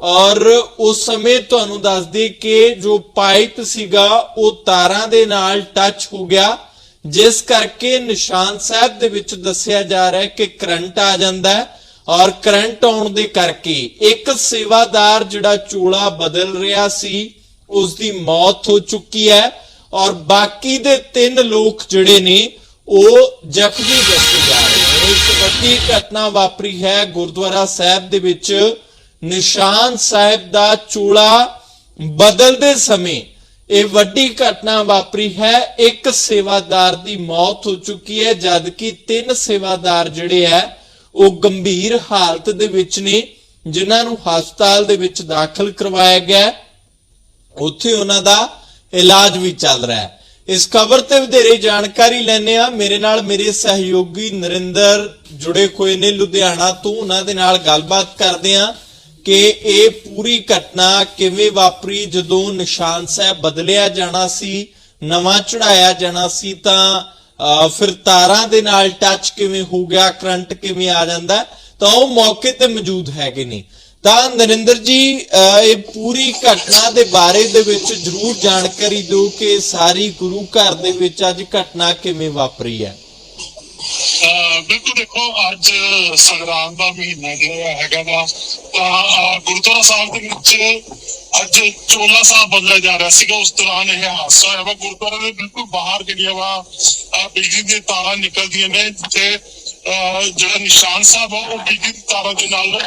ਔਰ ਉਸ ਸਮੇਂ ਤੁਹਾਨੂੰ ਦੱਸ ਦਈਏ ਕਿ ਜੋ ਪਾਈਪ ਸੀਗਾ, ਉਹ ਤਾਰਾਂ ਦੇ ਨਾਲ ਟੱਚ ਹੋ ਗਿਆ, ਜਿਸ ਕਰਕੇ ਨਿਸ਼ਾਨ ਸਾਹਿਬ ਦੇ ਵਿੱਚ ਦੱਸਿਆ ਜਾ ਰਿਹਾ ਹੈ ਕਿ ਕਰੰਟ ਆ ਜਾਂਦਾ ਹੈ ਔਰ ਕਰੰਟ ਆਉਣ ਦੇ ਕਰਕੇ ਇੱਕ ਸੇਵਾਦਾਰ ਜਿਹੜਾ ਚੋਲਾ ਬਦਲ ਰਿਹਾ ਸੀ ਉਸ ਦੀ ਮੌਤ ਹੋ ਚੁੱਕੀ ਹੈ ਔਰ ਬਾਕੀ ਦੇ ਤਿੰਨ ਲੋਕ ਜਿਹੜੇ ਨੇ, ਉਹ ਜ਼ਖਮੀ ਦੱਸੇ ਜਾ ਰਹੇ ਨੇ। ਇੱਕ ਵੱਡੀ ਘਟਨਾ ਵਾਪਰੀ ਹੈ ਗੁਰਦੁਆਰਾ ਸਾਹਿਬ ਦੇ ਵਿੱਚ। ਨਿਸ਼ਾਨ ਸਾਹਿਬ ਦਾ ਚੂਲਾ ਬਦਲਦੇ ਸਮੇਂ ਇਹ ਵੱਡੀ ਘਟਨਾ ਵਾਪਰੀ ਹੈ। ਇੱਕ ਸੇਵਾਦਾਰ ਦੀ ਮੌਤ ਹੋ ਚੁੱਕੀ ਹੈ, ਜਦਕਿ ਤਿੰਨ ਸੇਵਾਦਾਰ ਜਿਹੜੇ ਹੈ, ਉਹ ਗੰਭੀਰ ਹਾਲਤ ਦੇ ਵਿੱਚ ਨੇ, ਜਿਨ੍ਹਾਂ ਨੂੰ ਹਸਪਤਾਲ ਦੇ ਵਿੱਚ ਦਾਖਲ ਕਰਵਾਇਆ ਗਿਆ ਉੱਥੇ ਉਹਨਾਂ ਦਾ ਇਲਾਜ ਵੀ ਚੱਲ ਰਿਹਾ ਹੈ। ਇਸ ਖਬਰ ਤੇ ਵਧੇਰੇ ਜਾਣਕਾਰੀ ਲੈਣੇ ਆ ਮੇਰੇ ਨਾਲ ਮੇਰੇ ਸਹਿਯੋਗੀ ਨਰਿੰਦਰ ਜੁੜੇ ਹੋਏ ਨੇ ਲੁਧਿਆਣਾ ਤੋਂ। ਉਹਨਾਂ ਦੇ ਨਾਲ ਗੱਲਬਾਤ ਕਰਦੇ ਆ ਕਿ ਇਹ ਪੂਰੀ ਘਟਨਾ ਕਿਵੇਂ ਵਾਪਰੀ? ਜਦੋਂ ਨਿਸ਼ਾਨ ਸਾਹਿਬ ਬਦਲਿਆ ਜਾਣਾ ਸੀ ਨਵਾਂ ਚੜਾਇਆ ਜਾਣਾ ਸੀ ਤਾਂ ਫਿਰ ਤਾਰਾਂ ਦੇ ਨਾਲ ਟੱਚ ਕਿਵੇਂ ਹੋ ਗਿਆ? ਕਰੰਟ ਕਿਵੇਂ ਆ ਜਾਂਦਾ? ਤਾਂ ਉਹ ਮੌਕੇ ਤੇ ਮੌਜੂਦ ਹੈਗੇ ਨੇ। ਤਾਂ ਨਰਿੰਦਰ ਜੀ ਅਹ, ਇਹ ਪੂਰੀ ਘਟਨਾ ਦੇ ਬਾਰੇ ਦੇ ਵਿੱਚ ਜਰੂਰ ਜਾਣਕਾਰੀ ਦਿਓ ਕਿ ਸਾਰੀ ਗੁਰੂ ਘਰ ਦੇ ਵਿੱਚ ਅੱਜ ਘਟਨਾ ਕਿਵੇਂ ਵਾਪਰੀ ਹੈ। ਬਿਲਕੁਲ ਦੇਖੋ ਅੱਜ ਸੰਗਰਾਮ ਦਾ ਮਹੀਨਾ ਜਿਹੜਾ ਹੈਗਾ ਵਾ ਤਾਂ ਗੁਰਦੁਆਰਾ ਸਾਹਿਬ ਦੇ ਵਿੱਚ ਅੱਜ ਚੋਲਾ ਸਾਹਿਬ ਬਦਲਿਆ ਜਾ ਰਿਹਾ ਸੀਗਾ। ਉਸ ਦੌਰਾਨ ਇਹ ਹਾਦਸਾ ਹੋਇਆ ਵਾ। ਗੁਰਦੁਆਰੇ ਦੇ ਬਿਲਕੁਲ ਬਾਹਰ ਜਿਹੜੀਆਂ ਵਾ ਬਿਜਲੀ ਦੀਆਂ ਤਾਰਾਂ ਨਿਕਲਦੀਆਂ ਨੇ ਅਹ ਜਿਹੜਾ ਨਿਸ਼ਾਨ ਸਾਹਿਬ ਆ ਉਹ ਬਿਜਲੀ ਦੀ ਤਾਰਾਂ ਦੇ ਨਾਲ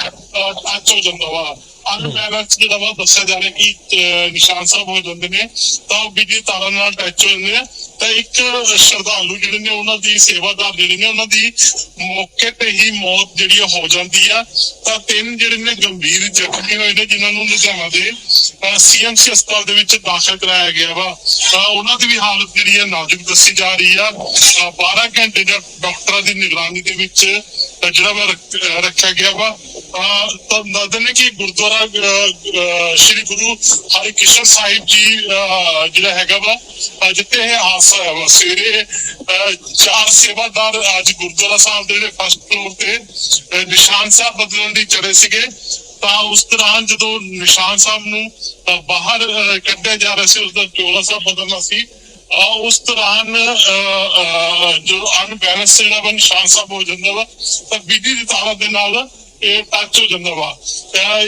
ਟੱਚ ਹੋ ਜਾਂਦਾ ਵਾ। ਅਨਬੈਲੈਂਸ ਜਿਹੜਾ ਵਾ ਦੱਸਿਆ ਜਾ ਰਿਹਾ ਕਿ ਨਿਸ਼ਾਨ ਸਾਹਿਬ ਹੋ ਜਾਂਦੇ ਨੇ ਤਾਂ ਉਹ ਬਿਜਲੀ ਤਾਰਾਂ ਨਾਲ ਟੱਚ ਹੋ ਜਾਂਦੇ ਨੇ। ਤਾਂ ਇੱਕ ਸ਼ਰਧਾਲੂ ਜਿਹੜੇ ਨੇ ਉਹਨਾਂ ਦੀ ਸੇਵਾਦਾਰ ਜਿਹੜੇ ਨੇ ਉਹਨਾਂ ਦੀ ਮੌਕੇ ਤੇ ਹੀ ਮੌਤ ਜਿਹੜੀ ਆ ਹੋ ਜਾਂਦੀ ਆ। ਤਾਂ ਤਿੰਨ ਜਿਹੜੇ ਨੇ ਗੰਭੀਰ ਜ਼ਖਮੀ ਹੋਏ ਨੇ, ਜਿਨ੍ਹਾਂ ਨੂੰ ਲੁਧਿਆਣਾ ਦੇ ਸੀਐਮਸੀ ਹਸਪਤਾਲ ਦੇ ਵਿੱਚ ਦਾਖਲ ਕਰਾਇਆ ਗਿਆ ਵਾ। ਤਾਂ ਉਹਨਾਂ ਦੀ ਵੀ ਹਾਲਤ ਜਿਹੜੀ ਆ ਨਾਜ਼ੁਕ ਦੱਸੀ ਜਾ ਰਹੀ ਆ। ਅਹ 12 ਘੰਟੇ ਦਾ ਡਾਕਟਰਾਂ ਦੀ ਨਿਗਰਾਨੀ ਦੇ ਵਿੱਚ ਜਿਹੜਾ ਵਾ ਰੱਖਿਆ ਗਿਆ ਵਾ। ਅਹ ਤਾਂ ਦੱਸਦੇ ਨੇ ਕਿ ਗੁਰਦੁਆਰਾ ਸ਼੍ਰੀ ਗੁਰੂ ਹਰਿਕ੍ਰਿਸ਼ਨ ਸਾਹਿਬ ਜੀ ਜਿਹੜਾ ਹੈਗਾ ਵਾ ਜਿੱਥੇ ਇਹ ਹਾਦਸਾ ਸਵੇਰੇ ਚਾਰ ਸੇਵਾਦਾਰ ਅੱਜ ਗੁਰਦੁਆਰਾ ਸਾਹਿਬ ਦੇ ਫਸਟ ਫਲੋਰ ਤੇ ਨਿਸ਼ਾਨ ਸਾਹਿਬ ਬਦਲਣ ਦੀ ਚੜੇ ਸੀਗੇ। ਤਾਂ ਉਸ ਦੌਰਾਨ ਜਦੋਂ ਨਿਸ਼ਾਨ ਸਾਹਿਬ ਨੂੰ ਬਾਹਰ ਕੱਢਿਆ ਜਾ ਰਿਹਾ ਸੀ ਉਸ ਦਾ ਚੋਲਾ ਸਾਹਿਬ ਬਦਲਣਾ ਸੀ ਉਸ ਦੌਰਾਨ ਅਹ, ਅਹ, ਜੋ ਅਨਬੈਲੈਂਸ ਜਿਹੜਾ ਵਾ ਨਿਸ਼ਾਨ ਸਾਹਿਬ ਹੋ ਜਾਂਦਾ ਵਾ ਤਾਂ ਬਿਜਲੀ ਦੀ ਤਾਰਾਂ ਦੇ ਨਾਲ ਇਹ ਟੱਚ ਹੋ ਜਾਂਦਾ ਵਾ।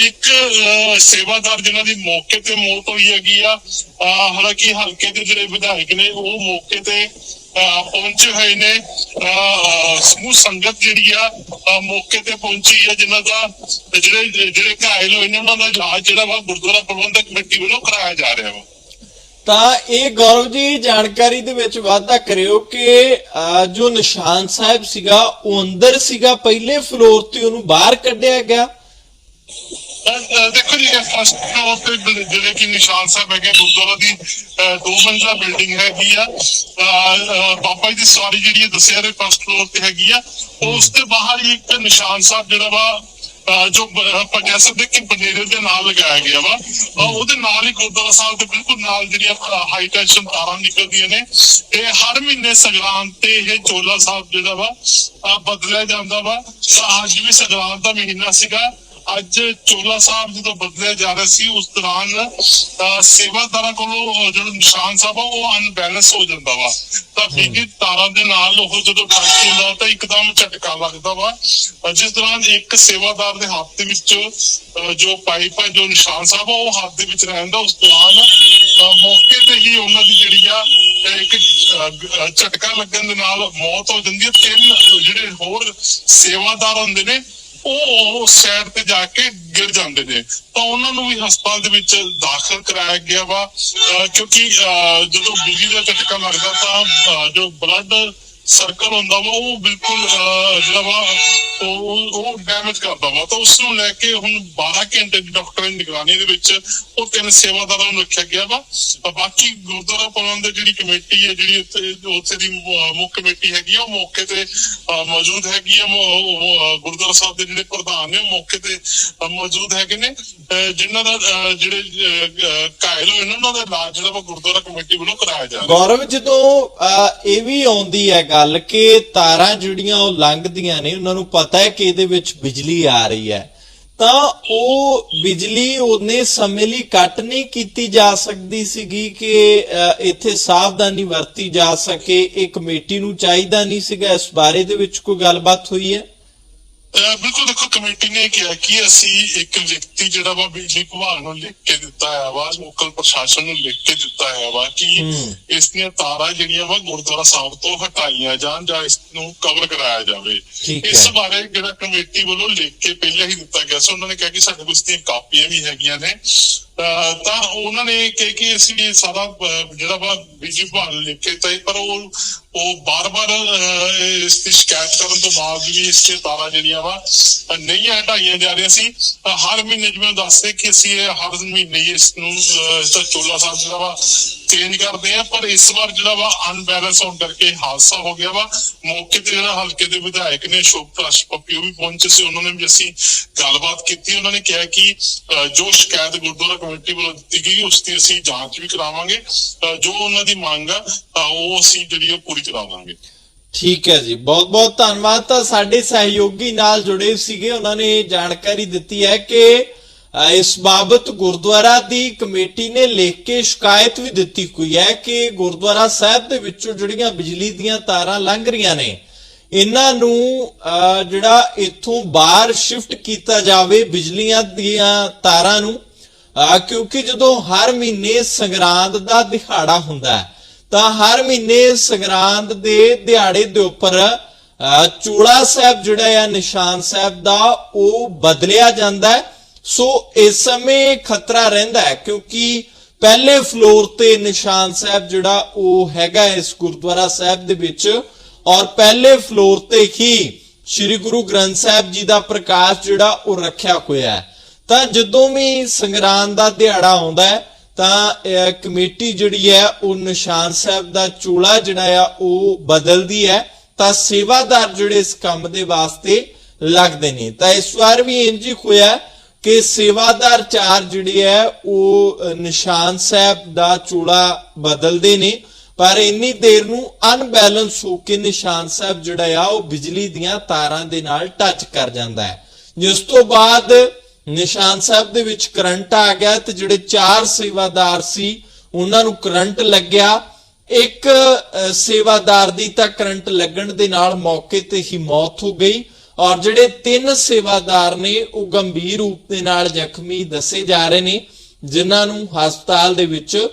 ਇੱਕ ਸੇਵਾਦਾਰ ਜਿਨ੍ਹਾਂ ਦੀ ਮੌਕੇ ਤੇ ਮੌਤ ਹੋਈ ਹੈਗੀ ਆ ਹਾਲਾਂਕਿ ਹਲਕੇ ਦੇ ਜਿਹੜੇ ਵਿਧਾਇਕ ਨੇ ਉਹ ਮੌਕੇ ਤੇ ਅਹ, ਪਹੁੰਚੇ ਹੋਏ ਨੇ। ਅਹ, ਸਮੂਹ ਸੰਗਤ ਜਿਹੜੀ ਆ ਮੌਕੇ ਤੇ ਪਹੁੰਚੀ ਹੈ ਜਿਨ੍ਹਾਂ ਦਾ ਜਿਹੜੇ ਜਿਹੜੇ ਘਾਇਲ ਹੋਏ ਨੇ ਉਹਨਾਂ ਦਾ ਇਲਾਜ ਜਿਹੜਾ ਵਾ ਗੁਰਦੁਆਰਾ ਪ੍ਰਬੰਧਕ ਕਮੇਟੀ ਵੱਲੋਂ ਕਰਾਇਆ ਜਾ ਰਿਹਾ ਵਾ। ਤਾਂ ਇਹ ਗੌਰਵ ਜੀ ਜਾਣਕਾਰੀ ਦੇ ਵਿੱਚ ਵਾਅਦਾ ਕਰਿਓ ਕਿ ਜੋ ਨਿਸ਼ਾਨ ਸਾਹਿਬ ਸੀਗਾ, ਉਹ ਅੰਦਰ ਸੀਗਾ, ਪਹਿਲੇ ਫਲੋਰ ਤੇ ਉਹਨੂੰ ਬਾਹਰ ਕੱਢਿਆ ਗਿਆ। ਦੇਖੋ ਜੀ ਫਸਟ ਫਲੋਰ ਤੇ ਜਿਹੜੇ ਕਿ ਨਿਸ਼ਾਨ ਸਾਹਿਬ ਹੈਗੇ, ਗੁਰਦੁਆਰਾ ਦੀ ਅਹ ਦੋ ਮੰਜ਼ਲਾ ਬਿਲਡਿੰਗ ਹੈਗੀ ਆ। ਬਾਬਾ ਜੀ ਦੀ ਸਵਾਰੀ ਜਿਹੜੀ ਹੈ, ਦੱਸਿਆ ਰੇ ਫਸਟ ਫਲੋਰ ਤੇ ਹੈਗੀ ਆ। ਉਸ ਦੇ ਬਾਹਰ ਹੀ ਇੱਕ ਨਿਸ਼ਾਨ ਸਾਹਿਬ ਜਿਹੜਾ ਵਾ ਜੋ ਆਪਾਂ ਕਹਿ ਸਕਦੇ ਕਿ ਬਨੇਰੇ ਦੇ ਨਾਲ ਲਗਾਇਆ ਗਿਆ ਵਾ ਉਹਦੇ ਨਾਲ ਹੀ ਗੁਰਦੁਆਰਾ ਸਾਹਿਬ ਦੇ ਬਿਲਕੁਲ ਨਾਲ ਜਿਹੜੀਆਂ ਹਾਈ ਟੈਂਸ਼ਨ ਤਾਰਾਂ ਨਿਕਲਦੀਆਂ ਨੇ। ਇਹ ਹਰ ਮਹੀਨੇ ਸੰਗਰਾਂਦ ਤੇ ਇਹ ਚੋਲਾ ਸਾਹਿਬ ਜਿਹੜਾ ਵਾ ਬਦਲਿਆ ਜਾਂਦਾ ਵਾ। ਅੱਜ ਵੀ ਸੰਗਰਾਂਦ ਦਾ ਮਹੀਨਾ ਸੀਗਾ। ਅੱਜ ਚੋਲਾ ਸਾਹਿਬ ਜਦੋਂ ਬਦਲਿਆ ਜਾ ਰਿਹਾ ਸੀ ਉਸ ਦੌਰਾਨ ਸੇਵਾਦਾਰਾਂ ਕੋਲੋਂ ਜਿਹੜਾ ਨਿਸ਼ਾਨ ਸਾਹਿਬ ਆ ਉਹ ਅਨਬੈਲੈਂਸ ਹੋ ਜਾਂਦਾ ਵਾ। ਤਾਂ ਬਿਜਲੀ ਤਾਰਾਂ ਦੇ ਨਾਲ ਉਹ ਜਦੋਂ ਟੱਚ ਹੁੰਦਾ ਤਾਂ ਇੱਕਦਮ ਝਟਕਾ ਲੱਗਦਾ ਵਾ। ਜਿਸ ਦੌਰਾਨ ਇੱਕ ਸੇਵਾਦਾਰ ਦੇ ਹੱਥ ਦੇ ਵਿੱਚ ਜੋ ਪਾਈਪ ਹੈ ਜੋ ਨਿਸ਼ਾਨ ਸਾਹਿਬ ਆ ਉਹ ਹੱਥ ਦੇ ਵਿੱਚ ਰਹਿੰਦਾ। ਉਸ ਦੌਰਾਨ ਮੌਕੇ ਤੇ ਹੀ ਉਹਨਾਂ ਦੀ ਜਿਹੜੀ ਆ ਇੱਕ ਝਟਕਾ ਲੱਗਣ ਦੇ ਨਾਲ ਮੌਤ ਹੋ ਜਾਂਦੀ ਹੈ। ਤਿੰਨ ਜਿਹੜੇ ਹੋਰ ਸੇਵਾਦਾਰ ਹੁੰਦੇ ਨੇ ਉਹ ਸਾਈਡ ਤੇ ਜਾ ਕੇ ਗਿਰ ਜਾਂਦੇ ਨੇ। ਤਾਂ ਉਹਨਾਂ ਨੂੰ ਵੀ ਹਸਪਤਾਲ ਦੇ ਵਿੱਚ ਦਾਖਲ ਕਰਾਇਆ ਗਿਆ ਵਾ। ਅਹ ਕਿਉਂਕਿ, ਅਹ ਜਦੋਂ ਬਿਜਲੀ ਦਾ ਝਟਕਾ ਲੱਗਦਾ ਤਾਂ, ਅਹ ਜੋ ਬਲੱਡ ਸਰਕਲ ਹੁੰਦਾ ਵਾ ਉਹ ਬਿਲਕੁਲ ਜਿਹੜਾ ਵਾ ਉਹ ਉਹ ਡੈਮੇਜ ਕਰਦਾ ਵਾ। ਤਾਂ ਉਸ ਨੂੰ ਲੈ ਕੇ ਹੁਣ 12 ਘੰਟੇ ਦੀ ਡਾਕਟਰ ਦੀ ਨਿਗਰਾਨੀ ਦੇ ਵਿੱਚ ਉਹ ਤਿੰਨ ਸੇਵਾਦਾਰਾਂ ਨੂੰ ਰੱਖਿਆ ਗਿਆ ਵਾ। ਬਾਕੀ ਗੁਰਦੁਆਰਾ ਪ੍ਰਬੰਧਕ ਜਿਹੜੀ ਕਮੇਟੀ ਹੈ ਜਿਹੜੀ ਉੱਥੇ ਦੀ ਮੁੱਖ ਕਮੇਟੀ ਹੈਗੀ ਆ ਉਹ ਮੌਕੇ ਤੇ ਮੌਜੂਦ ਹੈਗੀ ਆ। ਗੁਰਦੁਆਰਾ ਸਾਹਿਬ ਦੇ ਜਿਹੜੇ ਪ੍ਰਧਾਨ ਨੇ ਉਹ ਮੌਕੇ ਤੇ ਮੌਜੂਦ ਹੈਗੇ ਨੇ। ਅਹ, ਜਿਨ੍ਹਾਂ ਦਾ ਜਿਹੜੇ ਅਹ, ਘਾਇਲ ਹੋਏ ਨੇ ਉਹਨਾਂ ਦਾ ਇਲਾਜ ਜਿਹੜਾ ਵਾ ਗੁਰਦੁਆਰਾ ਕਮੇਟੀ ਵੱਲੋਂ ਕਰਾਇਆ ਜਾ ਰਿਹਾ। ਗੌਰਵ ਜਦੋਂ ਇਹ ਵੀ ਆਉਂਦੀ ਹੈ ਗੱਲ ਕਿ ਤਾਰਾਂ ਜਿਹੜੀਆਂ ਉਹ ਲੰਘਦੀਆਂ ਨੇ, ਉਹਨਾਂ ਨੂੰ ਪਤਾ ਹੈ ਕਿ ਇਹਦੇ ਵਿੱਚ ਬਿਜਲੀ ਆ ਰਹੀ ਹੈ। ਤਾਂ ਉਹ ਬਿਜਲੀ ਉਹਨੇ ਸਮੇਂ ਲਈ ਕੱਟ ਨਹੀਂ ਕੀਤੀ ਜਾ ਸਕਦੀ ਸੀਗੀ ਕਿ ਇੱਥੇ ਸਾਵਧਾਨੀ ਵਰਤੀ ਜਾ ਸਕੇ, ਇਹ ਕਮੇਟੀ ਨੂੰ ਚਾਹੀਦਾ ਨਹੀਂ ਸੀਗਾ। ਇਸ ਬਾਰੇ ਦੇ ਵਿੱਚ ਕੋਈ ਗੱਲਬਾਤ ਹੋਈ ਹੈ? ਬਿਲਕੁਲ ਦੇਖੋ ਕਮੇਟੀ ਨੇ ਕਿਹਾ ਕਿ ਅਸੀਂ ਇੱਕ ਵਿਅਕਤੀ ਜਿਹੜਾ ਵਾ ਬਿਜਲੀ ਵਿਭਾਗ ਨੂੰ ਲਿਖ ਕੇ ਦਿੱਤਾ ਹੈ ਵਾ ਲੋਕਲ ਪ੍ਰਸ਼ਾਸਨ ਨੂੰ ਲਿਖ ਕੇ ਦਿੱਤਾ ਹੈ ਵਾ ਕਿ। ਇਸ ਦੀਆਂ ਤਾਰਾਂ ਜਿਹੜੀਆਂ ਵਾ ਗੁਰਦੁਆਰਾ ਸਾਹਿਬ ਤੋਂ ਹਟਾਈਆਂ ਜਾਣ ਜਾਂ ਇਸ ਨੂੰ ਕਵਰ ਕਰਾਇਆ ਜਾਵੇ ਇਸ। ਬਾਰੇ ਜਿਹੜਾ ਕਮੇਟੀ ਵੱਲੋਂ ਲਿਖ ਕੇ ਪਹਿਲਾਂ ਹੀ ਦਿੱਤਾ ਗਿਆ ਸੀ ਉਹਨਾਂ ਨੇ ਕਿਹਾ ਕਿ ਸਾਡੇ ਕੋਲ ਇਸ ਦੀਆਂ ਕਾਪੀਆਂ ਵੀ ਹੈਗੀਆਂ ਨੇ ਤਾਂ ਉਹਨਾਂ ਨੇ ਕਿਹਾ ਕਿ ਅਸੀਂ ਸਾਰਾ ਜਿਹੜਾ ਵਾ ਬਿਜਲੀ ਵਿਭਾਗ ਲਿਖ ਕੇ ਦਿੱਤਾ ਪਰ ਉਹ ਉਹ ਬਾਰ-ਬਾਰ ਇਸ ਦੀ ਸ਼ਿਕਾਇਤ ਕਰਨ ਤੋਂ ਬਾਅਦ ਵੀ ਇਸ ਤੇ ਤਾਰਾਂ ਜਿਹੜੀਆਂ ਵਾ ਨਹੀਂ ਹਟਾਈਆਂ ਜਾ ਰਹੀਆਂ ਸੀ। ਤਾਂ ਹਰ ਮਹੀਨੇ ਜਿਵੇਂ ਦੱਸਦੇ ਕਿ ਅਸੀਂ ਹਰ ਮਹੀਨੇ ਇਸ ਨੂੰ ਇਸ ਦਾ ਚੋਲਾ ਸਾਹਿਬ ਜਿਹੜਾ ਵਾ ਚੇਂਜ ਕਰਦੇ ਆ ਪਰ ਇਸ ਵਾਰ ਜਿਹੜਾ ਵਾ ਅਨਬੈਲੈਂਸ ਹੋਣ ਕਰਕੇ ਹਾਦਸਾ ਹੋ ਗਿਆ ਵਾ। ਮੌਕੇ ਤੇ ਜਿਹੜਾ ਹਲਕੇ ਦੇ ਵਿਧਾਇਕ ਨੇ ਅਸ਼ੋਕ ਪ੍ਰਕਾਸ਼ ਪੱਪੀ ਉਹ ਵੀ ਪਹੁੰਚੇ ਸੀ। ਉਹਨਾਂ ਨੇ ਵੀ ਅਸੀਂ ਗੱਲਬਾਤ ਕੀਤੀ। ਉਹਨਾਂ ਨੇ ਕਿਹਾ ਕਿ ਅਹ, ਜੋ ਸ਼ਿਕਾਇਤ ਗੁਰਦੁਆਰਾ ਕਮੇਟੀ ਵੱਲੋਂ ਦਿੱਤੀ ਗਈ, ਉਸ ਦੀ ਅਸੀਂ ਜਾਂਚ ਵੀ ਕਰਾਵਾਂਗੇ। ਜੋ ਉਹਨਾਂ ਦੀ ਮੰਗ ਆ ਉਹ ਅਸੀਂ ਜਿਹੜੀ ਉਹ ਪੂਰੀ ਕਰਾਵਾਂਗੇ। ਠੀਕ ਹੈ ਜੀ। ਬਹੁਤ ਬਹੁਤ ਧੰਨਵਾਦ। ਤਾਂ ਸਾਡੇ ਸਹਿਯੋਗੀ ਨਾਲ ਜੁੜੇ ਸੀਗੇ। ਉਹਨਾਂ ਨੇ ਜਾਣਕਾਰੀ ਦਿੱਤੀ ਹੈ ਕਿ ਇਸ ਬਾਬਤ ਗੁਰਦੁਆਰਾ ਦੀ ਕਮੇਟੀ ਨੇ ਲਿਖ ਕੇ ਸ਼ਿਕਾਇਤ ਵੀ ਦਿੱਤੀ ਹੋਈ ਹੈ ਕਿ ਗੁਰਦੁਆਰਾ ਸਾਹਿਬ ਦੇ ਵਿੱਚੋਂ ਜਿਹੜੀਆਂ ਬਿਜਲੀ ਦੀਆਂ ਤਾਰਾਂ ਲੰਘ ਰਹੀਆਂ ਨੇ, ਇਹਨਾਂ ਨੂੰ ਜਿਹੜਾ ਇੱਥੋਂ ਬਾਹਰ ਸ਼ਿਫਟ ਕੀਤਾ ਜਾਵੇ ਬਿਜਲੀਆਂ ਦੀਆਂ ਤਾਰਾਂ ਨੂੰ ਕਿਉਂਕਿ ਜਦੋਂ ਹਰ ਮਹੀਨੇ ਸੰਗਰਾਂਦ ਦਾ ਦਿਹਾੜਾ ਹੁੰਦਾ ਹੈ ਤਾਂ ਹਰ ਮਹੀਨੇ ਸੰਗਰਾਂਦ ਦੇ ਦਿਹਾੜੇ ਦੇ ਉੱਪਰ ਅ, ਚੂੜਾ ਸਾਹਿਬ ਜਿਹੜਾ ਆ ਨਿਸ਼ਾਨ ਸਾਹਿਬ ਦਾ ਉਹ ਬਦਲਿਆ ਜਾਂਦਾ ਹੈ। ਸੋ ਇਸ ਸਮੇਂ ਖਤਰਾ ਰਹਿੰਦਾ ਹੈ ਕਿਉਂਕਿ ਪਹਿਲੇ ਫਲੋਰ ਤੇ ਨਿਸ਼ਾਨ ਸਾਹਿਬ ਜਿਹੜਾ ਉਹ ਹੈਗਾ ਇਸ ਗੁਰਦੁਆਰਾ ਸਾਹਿਬ ਦੇ ਵਿੱਚ। ਔਰ ਪਹਿਲੇ ਫਲੋਰ ਤੇ ਹੀ ਸ੍ਰੀ ਗੁਰੂ ਗ੍ਰੰਥ ਸਾਹਿਬ ਜੀ ਦਾ ਪ੍ਰਕਾਸ਼ ਜਿਹੜਾ ਉਹ ਰੱਖਿਆ ਹੋਇਆ ਹੈ। ਤਾਂ ਜਦੋਂ ਵੀ ਸੰਗਰਾਂਦ ਦਾ ਦਿਹਾੜਾ ਆਉਂਦਾ ਹੈ, ਤਾਂ ਕਮੇਟੀ ਜਿਹੜੀ ਹੈ, ਉਹ ਨਿਸ਼ਾਨ ਸਾਹਿਬ ਦਾ ਚੂਲਾ ਜਿਹੜਾ ਆ, ਉਹ ਬਦਲਦੀ ਹੈ। ਤਾਂ ਸੇਵਾਦਾਰ ਜਿਹੜੇ ਇਸ ਕੰਮ ਦੇ ਵਾਸਤੇ ਲੱਗਦੇ ਨੇ। ਤਾਂ ਇਸ ਵਾਰ ਵੀ ਇੰਜ ਹੀ ਹੋਇਆ ਕਿ ਸੇਵਾਦਾਰ ਚਾਰ ਜਿਹੜੇ ਹੈ, ਉਹ ਨਿਸ਼ਾਨ ਸਾਹਿਬ ਦਾ ਚੂਲਾ ਬਦਲਦੇ ਨੇ। ਪਰ ਇੰਨੀ ਦੇਰ ਨੂੰ ਅਨਬੈਲੈਂਸ ਹੋ ਕੇ ਨਿਸ਼ਾਨ ਸਾਹਿਬ ਜਿਹੜਾ ਆ, ਉਹ ਬਿਜਲੀ ਦੀਆਂ ਤਾਰਾਂ ਦੇ ਨਾਲ ਟੱਚ ਕਰ ਜਾਂਦਾ ਹੈ। ਜਿਸ ਤੋਂ ਬਾਅਦ ਨਿਸ਼ਾਨ ਸਾਹਿਬ ਦੇ ਵਿੱਚ ਕਰੰਟ ਆ ਗਿਆ ਤੇ ਜਿਹੜੇ ਚਾਰ ਸੇਵਾਦਾਰ ਸੀ, ਉਹਨਾਂ ਨੂੰ ਕਰੰਟ ਲੱਗਿਆ। ਇੱਕ ਸੇਵਾਦਾਰ ਦੀ ਤਾਂ ਕਰੰਟ ਲੱਗਣ ਦੇ ਨਾਲ ਮੌਕੇ ਤੇ ਹੀ ਮੌਤ ਹੋ ਗਈ ਔਰ ਜਿਹੜੇ ਤਿੰਨ ਸੇਵਾਦਾਰ ਨੇ, ਉਹ ਗੰਭੀਰ ਰੂਪ ਦੇ ਨਾਲ ਜ਼ਖਮੀ ਦੱਸੇ ਜਾ ਰਹੇ ਨੇ, ਜਿਨ੍ਹਾਂ ਨੂੰ ਹਸਪਤਾਲ ਦੇ ਵਿੱਚ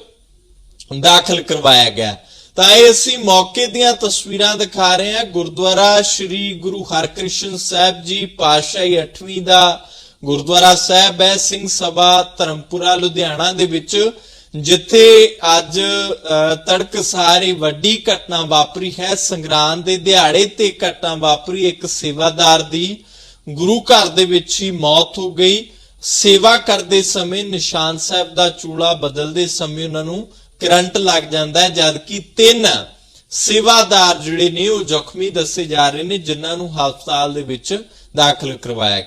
ਦਾਖਲ ਕਰਵਾਇਆ ਗਿਆ। ਤਾਂ ਇਹ ਅਸੀਂ ਮੌਕੇ ਦੀਆਂ ਤਸਵੀਰਾਂ ਦਿਖਾ ਰਹੇ ਹਾਂ। ਗੁਰਦੁਆਰਾ ਸ੍ਰੀ ਗੁਰੂ ਹਰਕ੍ਰਿਸ਼ਨ ਸਾਹਿਬ ਜੀ ਪਾਤਸ਼ਾਹੀ 8ਵੀਂ ਦਾ ਗੁਰਦੁਆਰਾ ਸਾਹਿਬ ਹੈ ਸਿੰਘ ਸਭਾ ਧਰਮਪੁਰਾ ਲੁਧਿਆਣਾ ਦੇ ਵਿੱਚ ਜਿੱਥੇ ਅੱਜ ਅ, ਤੜਕਸਾਰੀ ਵੱਡੀ ਘਟਨਾ ਵਾਪਰੀ ਹੈ। ਸੰਗਰਾਂਦ ਦੇ ਦਿਹਾੜੇ ਤੇ ਘਟਨਾ ਵਾਪਰੀ। ਇੱਕ ਸੇਵਾਦਾਰ ਦੀ ਗੁਰੂ ਘਰ ਦੇ ਵਿੱਚ ਹੀ ਮੌਤ ਹੋ ਗਈ। ਸੇਵਾ ਕਰਦੇ ਸਮੇਂ ਨਿਸ਼ਾਨ ਸਾਹਿਬ ਦਾ ਚੂੜਾ ਬਦਲਦੇ ਸਮੇਂ ਉਹਨਾਂ ਨੂੰ ਕਰੰਟ ਲੱਗ ਜਾਂਦਾ ਹੈ ਜਦਕਿ ਤਿੰਨ ਸੇਵਾਦਾਰ ਜਿਹੜੇ ਨੇ ਉਹ ਜ਼ਖਮੀ ਦੱਸੇ ਜਾ ਰਹੇ ਨੇ ਜਿਨ੍ਹਾਂ ਨੂੰ ਹਸਪਤਾਲ ਦੇ ਵਿੱਚ ਦਾਖਲ ਕਰਵਾਇਆ ਗਿਆ।